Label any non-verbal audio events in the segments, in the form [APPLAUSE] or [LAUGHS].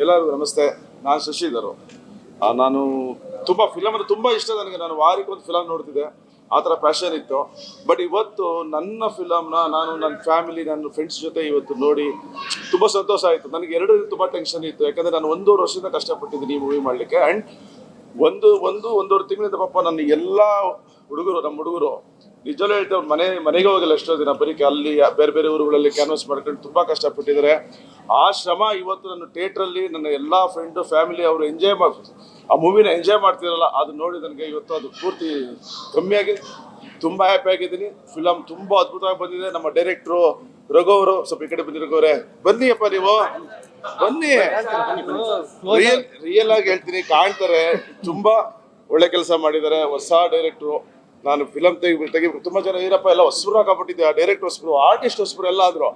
ಎಲ್ಲರಿಗೂ ನಮಸ್ತೆ. ನಾನು ಶಶಿಧರು ನಾನು ತುಂಬ ಫಿಲಮ್ ಅಂದರೆ ತುಂಬ ಇಷ್ಟ ನನಗೆ. ನಾನು ವಾರಕ್ಕೆ ಒಂದು ಫಿಲಮ್ ನೋಡ್ತಿದ್ದೆ. ಆ ಥರ ಪ್ಯಾಷನ್ ಇತ್ತು. ಬಟ್ ಇವತ್ತು ನನ್ನ ಫಿಲಮ್ನ ನಾನು ನನ್ನ ಫ್ಯಾಮಿಲಿ ನನ್ನ ಫ್ರೆಂಡ್ಸ್ ಜೊತೆ ಇವತ್ತು ನೋಡಿ ತುಂಬ ಸಂತೋಷ ಆಯಿತು. ನನಗೆ ಎರಡು ತುಂಬ ಟೆನ್ಷನ್ ಇತ್ತು. ಯಾಕಂದರೆ ನಾನು ಒಂದೂವರೆ ವರ್ಷದಿಂದ ಕಷ್ಟಪಟ್ಟಿದ್ದೀನಿ ಈ ಮೂವಿ ಮಾಡಲಿಕ್ಕೆ. ಆ್ಯಂಡ್ ಒಂದು ಒಂದು, ಒಂದೂವರೆ ತಿಂಗಳಿಂದ ಪಾಪ ನನ್ನ ಎಲ್ಲ ಹುಡುಗರು, ನಮ್ಮ ಹುಡುಗರು ನಿಜವೂ ಹೇಳ್ತೇವೆ ಮನೆ ಮನೆಗೆ ಹೋಗಲ್ಲ ಎಷ್ಟೋ ದಿನ ಬರೀಕೆ ಅಲ್ಲಿ ಬೇರೆ ಬೇರೆ ಊರುಗಳಲ್ಲಿ ಕ್ಯಾನ್ವಸ್ ಮಾಡ್ಕೊಂಡು ತುಂಬ ಕಷ್ಟಪಟ್ಟಿದ್ದಾರೆ. ಆ ಶ್ರಮ ಇವತ್ತು ನನ್ನ ಥಿಯೇಟ್ರಲ್ಲಿ ನನ್ನ ಎಲ್ಲ ಫ್ರೆಂಡು ಫ್ಯಾಮಿಲಿ ಅವರು ಎಂಜಾಯ್ ಮಾಡಿ ಆ ಮೂವಿನ ಎಂಜಾಯ್ ಮಾಡ್ತಿರಲ್ಲ ಅದು ನೋಡಿ ನನಗೆ ಇವತ್ತು ಅದು ಪೂರ್ತಿ ಕಮ್ಮಿಯಾಗಿ ತುಂಬ ಹ್ಯಾಪಿ ಆಗಿದ್ದೀನಿ. ಫಿಲಮ್ ತುಂಬ ಅದ್ಭುತವಾಗಿ ಬಂದಿದೆ. ನಮ್ಮ ಡೈರೆಕ್ಟ್ರು ರಘು ಅವರು ಸ್ವಲ್ಪ ಈ ಕಡೆ ಬಂದಿರೋಗವ್ರೆ ಬನ್ನಿ ಅಪ್ಪ ನೀವು. ಬನ್ನಿ. ರಿಯಲ್ ರಿಯಲ್ ಆಗಿ ಹೇಳ್ತೀನಿ. ಕಾಣ್ತಾರೆ. ತುಂಬ ಒಳ್ಳೆ ಕೆಲಸ ಮಾಡಿದ್ದಾರೆ. ಹೊಸ ಡೈರೆಕ್ಟ್ರು ನಾನು ಫಿಲಮ್ ತೆಗಿ ತೆಗಿಬೇಕು. ತುಂಬ ಜನ ಏನಪ್ಪ ಎಲ್ಲ ಹೊಸಬ್ರು ಹಾಕಬಿಟ್ಟಿದ್ದೆ. ಆ ಡೈರೆಕ್ಟ್ ಹೊಸಬ್ರು ಆರ್ಟಿಸ್ಟ್ ಹೊಸಬ್ರು ಎಲ್ಲ ಆದ್ರು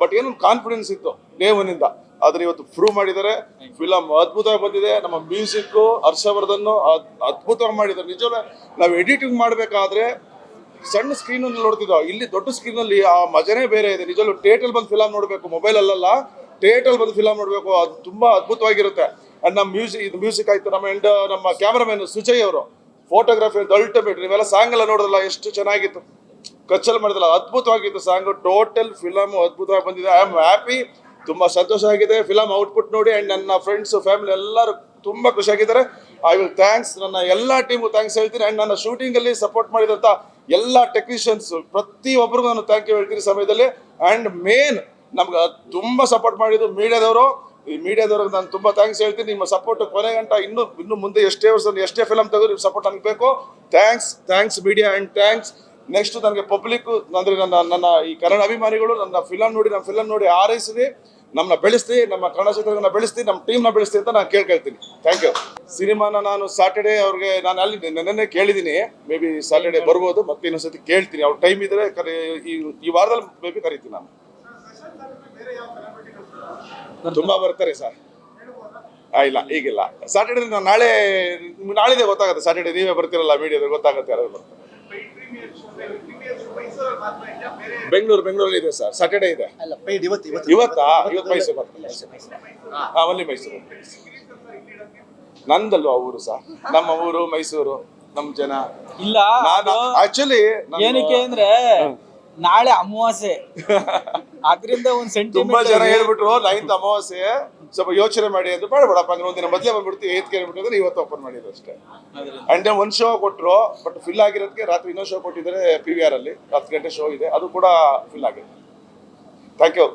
ಬಟ್ ಏನೊಂದು ಕಾನ್ಫಿಡೆನ್ಸ್ ಇತ್ತು ಡೇ ಒನ್ನಿಂದ ಆದ್ರೆ ಇವತ್ತು ಪ್ರೂವ್ ಮಾಡಿದ್ದಾರೆ. ಫಿಲಮ್ ಅದ್ಭುತವಾಗಿ ಬಂದಿದೆ. ನಮ್ಮ ಮ್ಯೂಸಿಕ್ ಹರ್ಷವರ್ಧನ್ ಅದ್ಭುತ ಅದ್ಭುತವಾಗಿ ಮಾಡಿದ್ದಾರೆ. ನಿಜವೇ ನಾವು ಎಡಿಟಿಂಗ್ ಮಾಡಬೇಕಾದ್ರೆ ಸಣ್ಣ ಸ್ಕ್ರೀನ್ ಅಲ್ಲಿ ನೋಡ್ತಿದ್ದೋ ಇಲ್ಲಿ ದೊಡ್ಡ ಸ್ಕ್ರೀನ್ ಅಲ್ಲಿ ಆ ಮಜನೇ ಬೇರೆ ಇದೆ. ನಿಜವೂ ಥಿಯೇಟರ್ ಬಂದು ಫಿಲಮ್ ನೋಡಬೇಕು. ಮೊಬೈಲ್ ಅಲ್ಲಲ್ಲ ಥಿಯೇಟರ್ ಬಂದು ಫಿಲಮ್ ನೋಡಬೇಕು. ಅದು ತುಂಬಾ ಅದ್ಭುತವಾಗಿರುತ್ತೆ. ಅಂಡ್ ನಮ್ಮ ಮ್ಯೂಸಿಕ್ ಇದು ಮ್ಯೂಸಿಕ್ ಆಯ್ತು. ನಮ್ಮ ಎಂಡ್ ನಮ್ಮ ಕ್ಯಾಮ್ರಾಮನ್ ಸುಜಯ್ ಅವರು. ಫೋಟೋಗ್ರಫಿ ಅಲ್ಟಿಮೇಟ್ ನೀವೆಲ್ಲ ಸಾಂಗ್ ಎಲ್ಲ ನೋಡಿದ್ರಲ್ಲ, ಎಷ್ಟು ಚೆನ್ನಾಗಿತ್ತು. ಕಚ್ಚಲ್ ಮಾಡಿದ್ರಲ್ಲ, ಅದ್ಭುತವಾಗಿತ್ತು ಸಾಂಗ್ ಟೋಟಲ್ ಫಿಲಮ್ ಅದ್ಭುತವಾಗಿ ಬಂದಿದೆ. ಐ ಆಮ್ ಹ್ಯಾಪಿ ತುಂಬಾ ಸಂತೋಷ ಆಗಿದೆ. ಫಿಲಮ್ ಔಟ್ಪುಟ್ ನೋಡಿ ಅಂಡ್ ನನ್ನ ಫ್ರೆಂಡ್ಸ್ ಫ್ಯಾಮಿಲಿ ಎಲ್ಲರೂ ತುಂಬಾ ಖುಷಿಯಾಗಿದ್ದಾರೆ ಐ ವಿಲ್ ಥ್ಯಾಂಕ್ಸ್ ನನ್ನ ಎಲ್ಲ ಟೀಮು ಥ್ಯಾಂಕ್ಸ್ ಹೇಳ್ತೀನಿ. ಅಂಡ್ ನನ್ನ ಶೂಟಿಂಗ್ ಅಲ್ಲಿ ಸಪೋರ್ಟ್ ಮಾಡಿದಂತ ಎಲ್ಲ ಟೆಕ್ನಿಷಿಯನ್ಸ್ ಪ್ರತಿಯೊಬ್ಬರಿಗೂ ನಾನು ಥ್ಯಾಂಕ್ ಯು ಹೇಳ್ತೀನಿ ಸಮಯದಲ್ಲಿ. ಅಂಡ್ ಮೇನ್ ನಮ್ಗೆ ತುಂಬಾ ಸಪೋರ್ಟ್ ಮಾಡಿದ್ದು ಮೀಡಿಯಾದವರು ಈ ಮೀಡಿಯಾದವ್ರಿಗೆ ನಾನು ತುಂಬಾ ಥ್ಯಾಂಕ್ಸ್ ಹೇಳ್ತೀನಿ. ನಿಮ್ಮ ಸಪೋರ್ಟ್ ಕೊನೆ ಗಂಟ ಇನ್ನು ಇನ್ನು ಮುಂದೆ ಎಷ್ಟೇ ವರ್ಷ ಎಷ್ಟೇ ಫಿಲಮ್ ತೆಗೆದು ನಿಮ್ಮ ಸಪೋರ್ಟ್ ನನಗೆ ಬೇಕು. Thanks thanks media and thanks next ನನಗೆ ಪಬ್ಲಿಕ್ ಅಂದರೆ ನನ್ನ ನನ್ನ ಈ ಕನ್ನಡ ಅಭಿಮಾನಿಗಳು ನನ್ನ ಫಿಲಮ್ ನೋಡಿ ನಮ್ಮ ಫಿಲಮ್ ನೋಡಿ ಆರೈಸಿದೆ ನಮ್ಮನ್ನ ಬೆಳೆಸ್ತಿ ನಮ್ಮ ಕನ್ನಡ ಚಿತ್ರಗಳನ್ನ ಬೆಳೆಸ್ತಿ ನಮ್ಮ ಟೀಮ್ನ ಬೆಳೆಸ್ತಿ ಅಂತ ನಾನು ಕೇಳ್ಕೊಳ್ತೀನಿ. ಥ್ಯಾಂಕ್ ಯು ಸಿನಿಮಾನ ನಾನು ಸಾಟರ್ಡೆ ಅವ್ರಿಗೆ ನಾನು ಅಲ್ಲಿ ನೆನ್ನೆ ಕೇಳಿದ್ದೀನಿ ಮೇ ಬಿ ಸಾಟರ್ಡೆ ಬರ್ಬೋದು, ಮತ್ತೆ ಇನ್ನೊಂದ್ಸತಿ ಕೇಳ್ತೀನಿ. ಅವ್ರ ಟೈಮ್ ಇದ್ರೆ ಕರೆ, ಈ ವಾರದಲ್ಲಿ ಮೇ ಬಿ ಕರಿತೀನಿ ನಾನು. ತುಂಬಾ ಬರ್ತಾರೆ ಸರ್. ಆ, ಇಲ್ಲ ಈಗಿಲ್ಲ. ಸಾಟರ್ಡೆ ನಾನು ನಾಳೆ ನಿಮ್ಗೆ ನಾಳೆದೇ ಗೊತ್ತಾಗುತ್ತೆ ಸಾಟರ್ಡೆ ನೀವೇ ಬರ್ತಿರಲ್ಲ ಮೀಡಿಯಾದಲ್ಲಿ ಗೊತ್ತಾಗುತ್ತೆ ಯಾರು ಬರ್ತಾರೆ ಬೆಂಗಳೂರು ಬೆಂಗಳೂರಲ್ಲಿ ಇದೆ ಸರ್. ಸಾಟರ್ಡೆ ಇದೆ. ಇವತ್ತು ಇವತ್ತು. ಇವತ್ತಾ? ಇವತ್ತು ಮೈಸೂರು ಬರ್ತಾರೆ ಹಾ ಒಲ್ಲಿ ಮೈಸೂರು. ನಂದಲ್ವಾ ಊರು ಸರ್? ನಮ್ಮ ಊರು ಮೈಸೂರು ನಮ್ಮ ಜನ. ಇಲ್ಲ ನಾನು ಆಕ್ಚುಲಿ ಏನಕ್ಕೆ ಅಂದ್ರೆ ನಾಳೆ ಅಮಾವಾಸ್ಯೆ. [LAUGHS] ಅದ್ರಿಂದ ಒಂದ್ ತುಂಬಾ ಜನ ಹೇಳ್ಬಿಟ್ರು ನೈನ್ತ್ ಅಮಾವಾಸ್ಯೆ ಸ್ವಲ್ಪ ಯೋಚನೆ ಮಾಡಿ ಅಂತ. ಬೇಡ ಬಿಡಪ್ಪ ಅಂದ್ರೆ ಒಂದಿನ ಮೊದಲೇ ಬಂದ್ಬಿಡ್ತೀವಿ ಏತ್ ಕೇಳ್ಬಿಟ್ಟು ಅಂದ್ರೆ ಇವತ್ತು ಓಪನ್ ಮಾಡಿದ್ರು ಅಷ್ಟೇ. ಅಂಡ್ ಒಂದ್ ಶೋ ಕೊಟ್ಟರು ಬಟ್ ಫಿಲ್ ಆಗಿರೋದಕ್ಕೆ ರಾತ್ರಿ ಇನ್ನೊಂದು ಶೋ ಕೊಟ್ಟಿದ್ದಾರೆ ಪಿ ವಿ ಆರ್ ಅಲ್ಲಿ. ಹತ್ತು ಗಂಟೆ ಶೋ ಇದೆ ಅದು ಕೂಡ ಫಿಲ್ ಆಗಿದೆ. Thank you